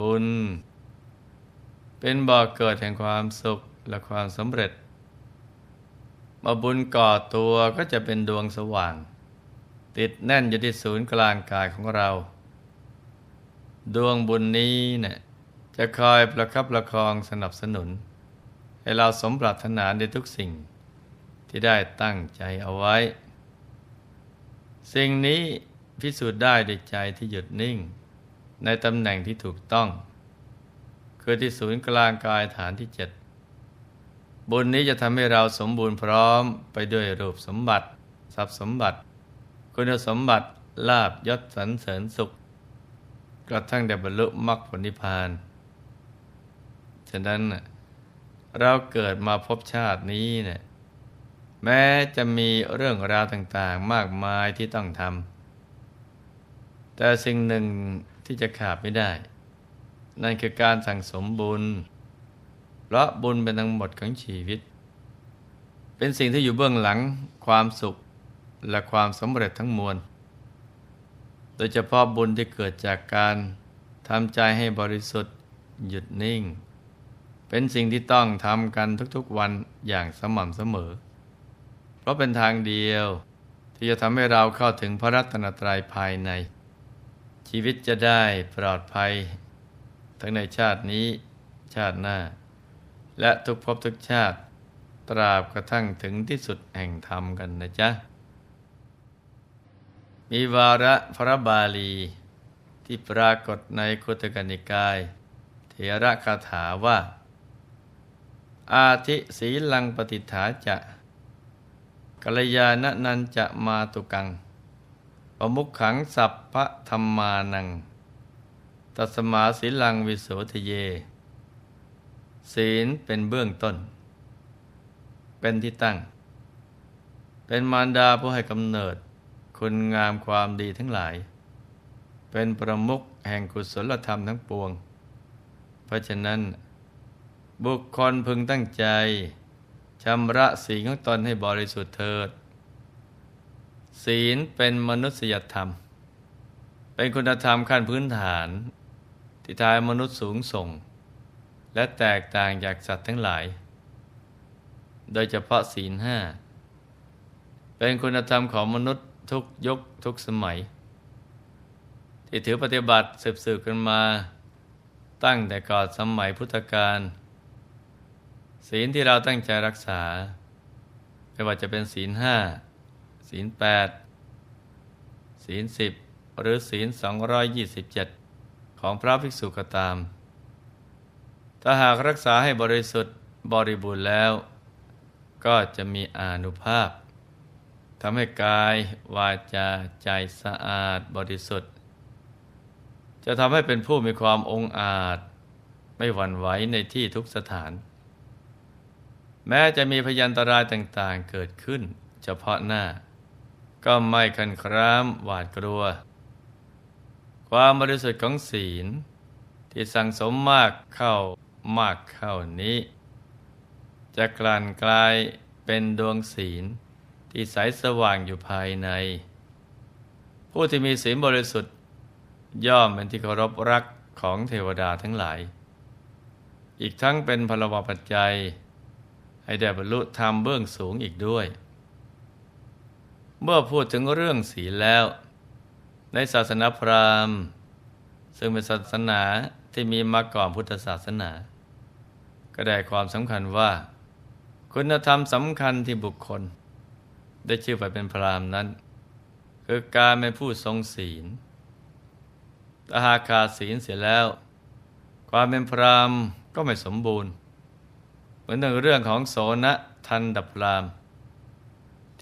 บุญ เป็นบ่อกเกิดแห่งความสุขและความสำเร็จมาบุญก่อตัวก็จะเป็นดวงสว่าง ติดแน่นอยู่ที่ศูนย์กลางกายของเรา ดวงบุญนี้เนี่ยจะคอยประคับประคองสนับสนุน ให้เราสมปรารถนาในทุกสิ่งที่ได้ตั้งใจเอาไว้ สิ่งนี้พิสูจน์ได้ด้วยใจที่หยุดนิ่ง ในตำแหน่งที่ถูกต้อง คือที่ศูนย์กลางกายฐานที่เจ็ดบุญนี้จะทำให้เราสมบูรณ์พร้อมไปด้วยรูปสมบัติ ทรัพย์สมบัติ คุณสมบัติลาบยศสรรเสริญสุข กระทั่งได้บรรลุมรรคผลนิพพาน ฉะนั้นเราเกิดมาพบชาตินี้เนี่ยแม้จะมีเรื่องราวต่างๆมากมายที่ต้องทำแต่สิ่งหนึ่ง ที่จะขาดไม่ได้ นั่นคือการสั่งสมบุญ เพราะบุญเป็นทั้งหมดของชีวิต เป็นสิ่งที่อยู่เบื้องหลังความสุขและความสำเร็จทั้งมวล โดยเฉพาะบุญที่เกิดจากการทำใจให้บริสุทธิ์หยุดนิ่ง เป็นสิ่งที่ต้องทำกันทุกๆวันอย่างสม่ำเสมอ เพราะเป็นทางเดียวที่จะทำให้เราเข้าถึงพระรัตนตรัยภายใน ชีวิตจะได้ปลอดภัย ทั้งในชาตินี้ชาติหน้า และทุกภพทุกชาติตราบกระทั่งถึงที่สุดแห่งธรรมกันนะจ๊ะ มีวาระพระบาลีที่ปรากฏในคุตกนิกาย เถระคาถาว่า อาทิศีลังปฏิฐาจะกัลยาณนันจะมาตุกัง ปมุขขังสัพพะธรรมานัง ตัสมาศีลังวิโสทเย ศีลเป็นเบื้องต้น เป็นที่ตั้ง เป็นมารดาผู้ให้กำเนิด คุณงามความดีทั้งหลาย เป็นประมุขแห่งกุศลธรรมทั้งปวง เพราะฉะนั้น บุคคลพึงตั้งใจชำระศีลของตนให้บริสุทธิ์เถิด ศีลเป็นมนุษยธรรม เป็นคุณธรรมขั้นพื้นฐาน ที่ทายมนุษย์สูงส่ง และแตกต่างจากสัตว์ทั้งหลาย โดยเฉพาะศีลห้าเป็นคุณธรรมของมนุษย์ทุกยุคทุกสมัย ที่ถือปฏิบัติสืบสืบกันมา ตั้งแต่ก่อนสมัยพุทธกาลศีลที่เราตั้งใจรักษา ไม่ว่าจะเป็นศีลห้า ศีลแปดศีลสิบหรือศีล227ของพระภิกษุก็ตาม ถ้าหากรักษาให้บริสุทธิ์บริบูรณ์แล้ว ก็จะมีอนุภาพทำให้กาย วาจา ใจสะอาดบริสุทธิ์ จะทำให้เป็นผู้มีความองอาจ ไม่หวั่นไหวในที่ทุกสถาน แม้จะมีพยันตรายต่างๆเกิดขึ้นเฉพาะหน้า ก็ไม่คันครามหวาดกลัว ความบริสุทธิ์ของศีล ที่สั่งสมมากเข้ามากเข้านี้ จะกลั่นกลายเป็นดวงศีลที่ใสสว่างอยู่ภายใน ผู้ที่มีศีลบริสุทธิ์ ย่อมเป็นที่เคารพรักของเทวดาทั้งหลาย อีกทั้งเป็นพลวปัจจัย ให้ได้บรรลุธรรมเบื้องสูงอีกด้วย เมื่อพูดถึงเรื่องศีลแล้ว ในศาสนาพราหมณ์ ซึ่งเป็นศาสนาที่มีมาก่อนพุทธศาสนา ก็ได้ความสำคัญว่า คุณธรรมสำคัญที่บุคคล ได้ชื่อไปเป็นพราหมณ์นั้น คือการเป็นผู้ทรงศีลถ้าหากขาดศีลเสียแล้ว ความเป็นพราหมณ์ก็ไม่สมบูรณ์ เหมือนเรื่องของโสนทันดับพราม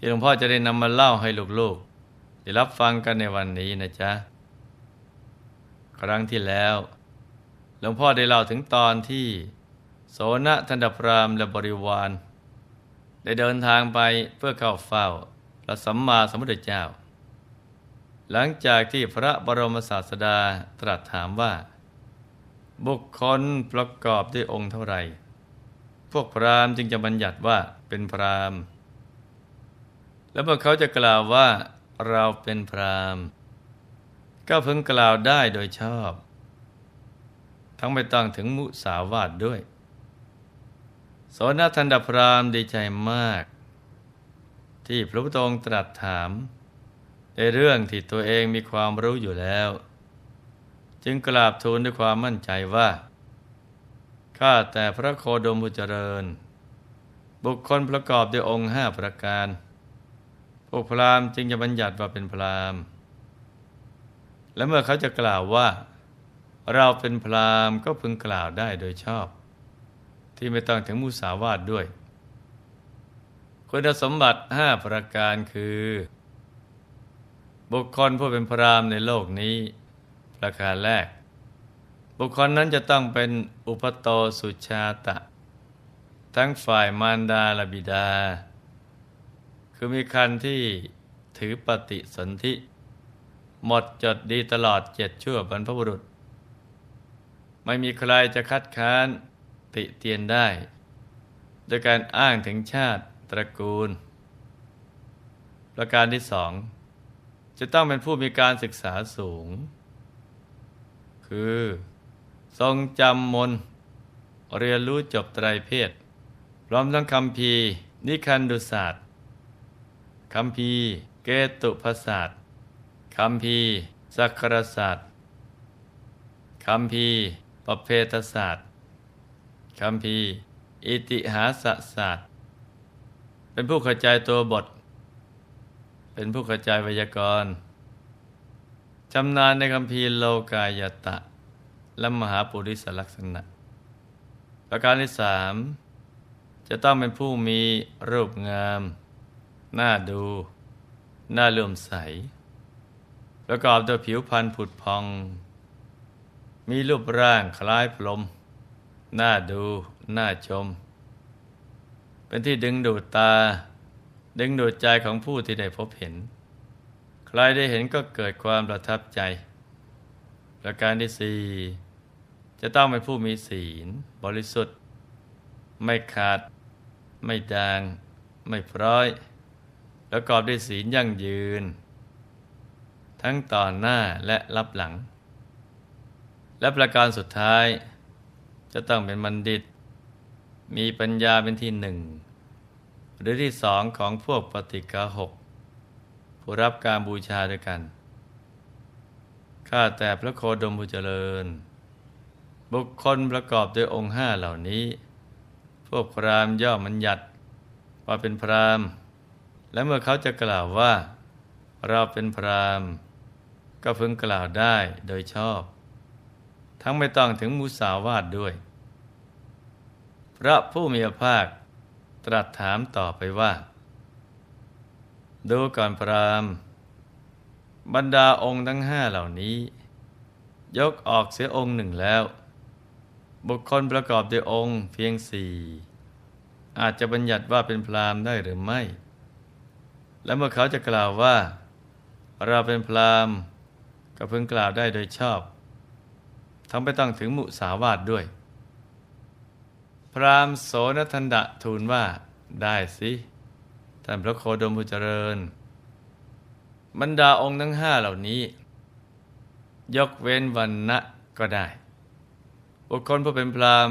ที่หลวงพ่อจะได้นำมาเล่าให้ลูกๆได้รับฟังกันในวันนี้นะจ๊ะ ครั้งที่แล้ว หลวงพ่อได้เล่าถึงตอนที่โสนทันดพรามและบริวาร ได้เดินทางไปเพื่อเข้าเฝ้าพระสัมมาสัมพุทธเจ้า หลังจากที่พระบรมศาสดาตรัสถามว่า บุคคลประกอบด้วยองค์เท่าไหร่ พวกพรามจึงจะบัญญัติว่าเป็นพราหมณ์ แล้วเมื่อเขาจะกล่าวว่าเราเป็นพรามก็เพิ่งกล่าวได้โดยชอบ ทั้งไม่ต้องถึงมุสาวาทด้วย โสนทันดพรามดีใจมาก ที่พระพุทธองค์ตรัสถาม ในเรื่องที่ตัวเองมีความรู้อยู่แล้ว จึงกราบทูลด้วยความมั่นใจว่าข้าแต่พระโคดมบุเจริญ บุคคลประกอบด้วยองค์ห้าประการ วกพรามจึงจะบัญญัติว่าเป็นพรามและเมื่อเขาจะกล่าวว่า เราเป็นพรามก็พึงกล่าวได้โดยชอบ ที่ไม่ต้องถึงมุสาวาทด้วย คุณสมบัติห้าประการคือ บุคคลผู้เป็นพรามในโลกนี้ ประการแรก บุคคลนั้นจะต้องเป็นอุปโตสุชาตะ ทั้งฝ่ายมารดาและบิดา คือมีคันที่ถือปฏิสนธิ หมดจดดีตลอดเจ็ดชั่วบรรพบุรุษ ไม่มีใครจะคัดค้านติเตียนได้ โดยการอ้างถึงชาติตระกูล ประการที่สอง จะต้องเป็นผู้มีการศึกษาสูง คือ ทรงจำมน เรียนรู้จบไตรเพศพร้อมทั้งคำพีนิคันดุศาสตร์ คำพีเกตุภาษาสตร์คำพีสักครศาสตร์คำพีปเพทศาสตร์คำพีอิติหาสศาสตร์ เป็นผู้เข้าใจตัวบท เป็นผู้เข้าใจไวยากรณ์ชำนาญในคำพีโลกายตะ และมหาปุริสลักษณะ ประการที่สามจะต้องเป็นผู้มีรูปงาม น่าดู น่าเลื่อมใส ประกอบด้วยผิวพรรณผุดพอง มีรูปร่างคล้ายพรมน่าดู น่าชม เป็นที่ดึงดูดตา ดึงดูดใจของผู้ที่ได้พบเห็น ใครได้เห็นก็เกิดความประทับใจ ประการที่สี่จะต้องเป็นผู้มีศีล บริสุทธิ์ ไม่ขาด ไม่ดาง ไม่พร้อย ประกอบด้วยศีลยั่งยืน ทั้งต่อหน้าและรับหลัง และประการสุดท้าย จะต้องเป็นบัณฑิต มีปัญญาเป็นที่หนึ่ง หรือที่สองของพวกปฏิกาหกผู้รับการบูชาด้วยกัน ข้าแต่พระโคดมผู้เจริญ บุคคลประกอบด้วยองค์ห้าเหล่านี้ พวกพรามย่อมันยัดว่าเป็นพราม และเมื่อเขาจะกล่าวว่า เราเป็นพรามก็พึงกล่าวได้โดยชอบ ทั้งไม่ต้องถึงมุสาวาทด้วย พระผู้มีพระภาคตรัสถามต่อไปว่า ดูก่อนพรามบรรดาองค์ทั้งห้าเหล่านี้ ยกออกเสียองค์หนึ่งแล้ว บุคคลประกอบด้วยองค์เพียงสี่อาจจะบัญญัติว่าเป็นพรามได้หรือไม่ และเมื่อเขาจะกล่าวว่า เราเป็นพรามก็พึงกล่าวได้โดยชอบทั้งไปต้องถึงมุสาวาทด้วย พรามโสนทันดะทูลว่าได้สิท่านพระโคดมผู้เจริญ บรรดาองค์ทั้งห้าเหล่านี้ ยกเว้นวันนะก็ได้ บุคคลผู้เป็นพราม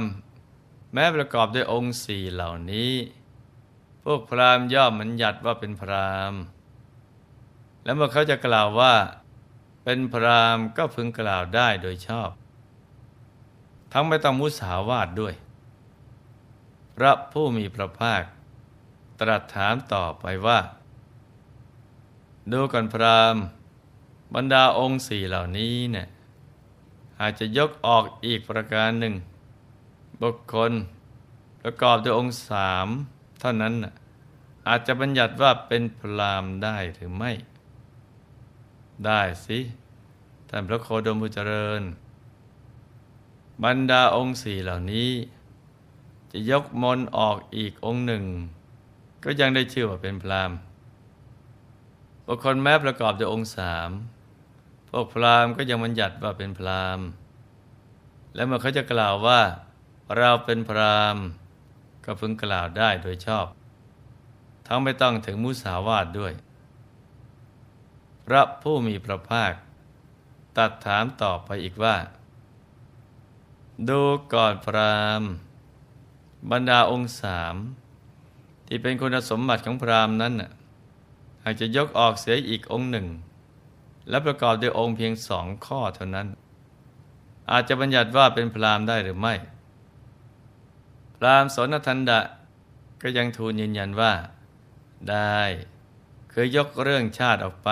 แม้ประกอบด้วยองค์สี่เหล่านี้ พวกพราหมย่อมมันยัดว่าเป็นพราหมแล้วเมื่อเขาจะกล่าวว่า เป็นพราหมก็พึงกล่าวได้โดยชอบ ทั้งไม่ต้องมุสาวาทด้วย พระผู้มีพระภาค ตรัสถามต่อไปว่า ดูก่อนพราหมบรรดาองค์สี่เหล่านี้เนี่ยอาจจะยกออกอีกประการหนึ่ง บุคคลประกอบด้วยองค์สาม เท่านั้นอาจจะบัญญัติว่าเป็นพรามได้หรือไม่ ได้สิท่านพระโคดมบุเจริญ บรรดาองค์สี่เหล่านี้ จะยกมนออกอีกองค์หนึ่ง ก็ยังได้ชื่อว่าเป็นพรามบุคคลแม้ประกอบด้วยองค์สามพวกพรามก็ยังบัญญัติว่าเป็นพรามและเมื่อเขาจะกล่าวว่า เราเป็นพราม ก็พึงกล่าวได้โดยชอบ ทั้งไม่ต้องถึงมุสาวาทด้วย พระผู้มีพระภาค ตัดถามต่อไปอีกว่า ดูก่อนพรามบรรดาองค์สามที่เป็นคุณสมบัติของพรามนั้นอาจจะยกออกเสียอีกองค์หนึ่ง และประกอบด้วยองค์เพียงสองข้อเท่านั้น อาจจะบัญญัติว่าเป็นพรามได้หรือไม่ รามสนทันดะก็ยังทูลยืนยันว่า ได้คือยกเรื่องชาติออกไป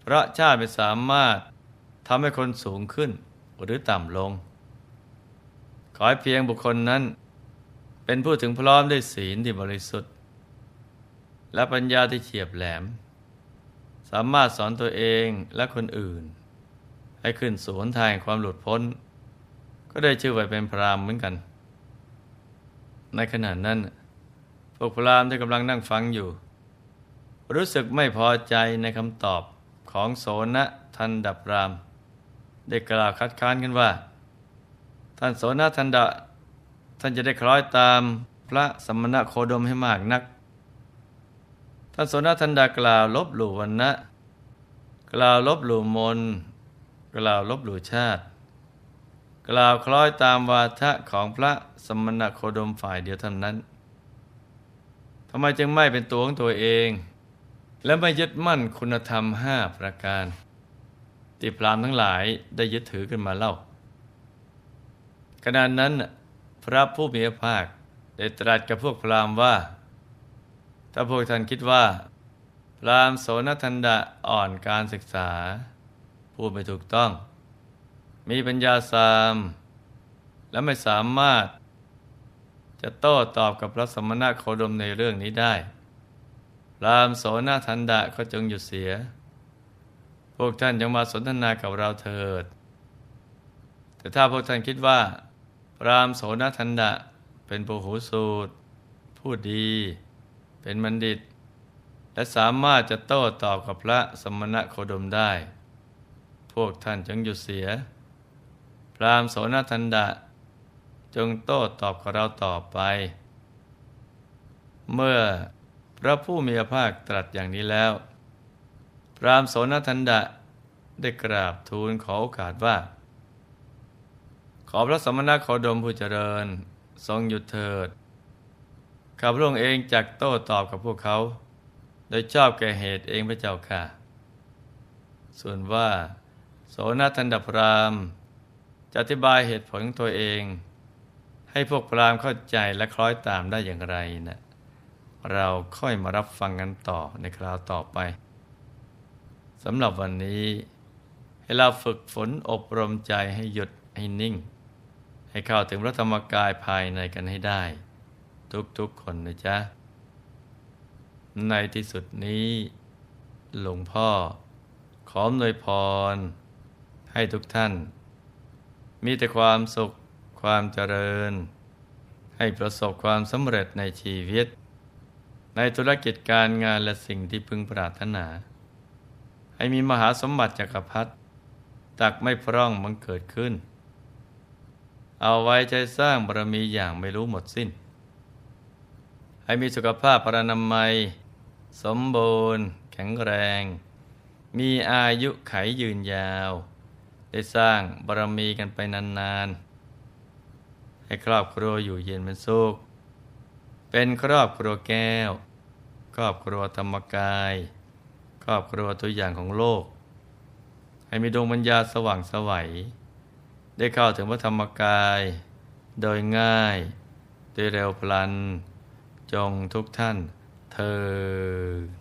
เพราะชาติไม่สามารถทำให้คนสูงขึ้นหรือต่ำลง ขอให้เพียงบุคคลนั้น เป็นผู้ถึงพร้อมด้วยศีลที่บริสุทธิ์ และปัญญาที่เฉียบแหลม สามารถสอนตัวเองและคนอื่น ให้ขึ้นสู่หนทางความหลุดพ้น ก็ได้ชื่อว่าเป็นพรามเหมือนกัน ในขณะนั้น พวกพรามที่กำลังนั่งฟังอยู่ รู้สึกไม่พอใจในคำตอบของโสนะทันดับราม ได้กล่าวคัดค้านกันว่า ท่านโสนะทันดะท่านจะได้คล้อยตามพระสมณะโคดมให้มากนัก ท่านโสนทันดากล่าวลบหลู่วันนะ กล่าวลบหลู่มน กล่าวลบหลู่ชาติ กล่าวคล้อยตามวาทะของพระสมณโคดมฝ่ายเดียวเท่านั้นทำไมจึงไม่เป็นตัวของตัวเอง และไม่ยึดมั่นคุณธรรมห้าประการที่พรามทั้งหลายได้ยึดถือกันมาเล่าขณะนั้นพระผู้มีพระภาคได้ตรัสกับพวกพรามว่า ถ้าพวกท่านคิดว่า พรามโสนทันดะอ่อนการศึกษา พูดไม่ถูกต้อง มีปัญญาสาม และไม่สามารถ จะโต้ตอบกับพระสมณะโคดมในเรื่องนี้ได้รามโสนาทันดะก็จงหยุดเสีย พวกท่านยังมาสนทนากับเราเถิด แต่ถ้าพวกท่านคิดว่า รามโสนทันดะเป็นผู้หูสูตรพูดดี เป็นบัณฑิต และสามารถจะโต้ตอบกับพระสมณะโคดมได้ พวกท่านจงหยุดเสีย รามโสนทันดะ จงโต้ตอบกับเราต่อไป เมื่อพระผู้มีพระภาคตรัสอย่างนี้แล้ว พรามโสนทันดะได้กราบทูลขอโอกาสว่า ขอพระสมณะโคดมผู้เจริญ ทรงหยุดเถิดข้าพระองค์เองจักโต้ตอบกับพวกเขา โดยชอบแก่เหตุเองพระเจ้าค่ะ ส่วนว่า โสนทันดพราม จะอธิบายเหตุผลของตัวเอง ให้พวกพรามเข้าใจและคล้อยตามได้อย่างไรนะเราค่อยมารับฟังกันต่อในคราวต่อไปสำหรับวันนี้ ให้เราฝึกฝนอบรมใจให้หยุดให้นิ่ง ให้เข้าถึงพระธรรมกายภายในกันให้ได้ ทุกๆคนนะจ๊ะ ในที่สุดนี้ หลวงพ่อ ขออำนวยพร ให้ทุกท่าน มีแต่ความสุขความเจริญ ให้ประสบความสำเร็จในชีวิต ในธุรกิจการงานและสิ่งที่พึงปรารถนา ให้มีมหาสมบัติจักรพรรดิตักไม่พร่องมันเกิดขึ้น เอาไว้ใจสร้างบารมีอย่างไม่รู้หมดสิ้น ให้มีสุขภาพพรนามัย สมบูรณ์ แข็งแรง มีอายุไขยืนยาว ได้สร้างบารมีกันไปนานๆ ให้ครอบครัวอยู่เย็นเป็นสุข เป็นครอบครัวแก้ว ครอบครัวธรรมกาย ครอบครัวตัวอย่างของโลก ให้มีดวงปัญญาสว่างสวัย ได้เข้าถึงพระธรรมกาย โดยง่าย โดยเร็วพลัน จงทุกท่านเธอ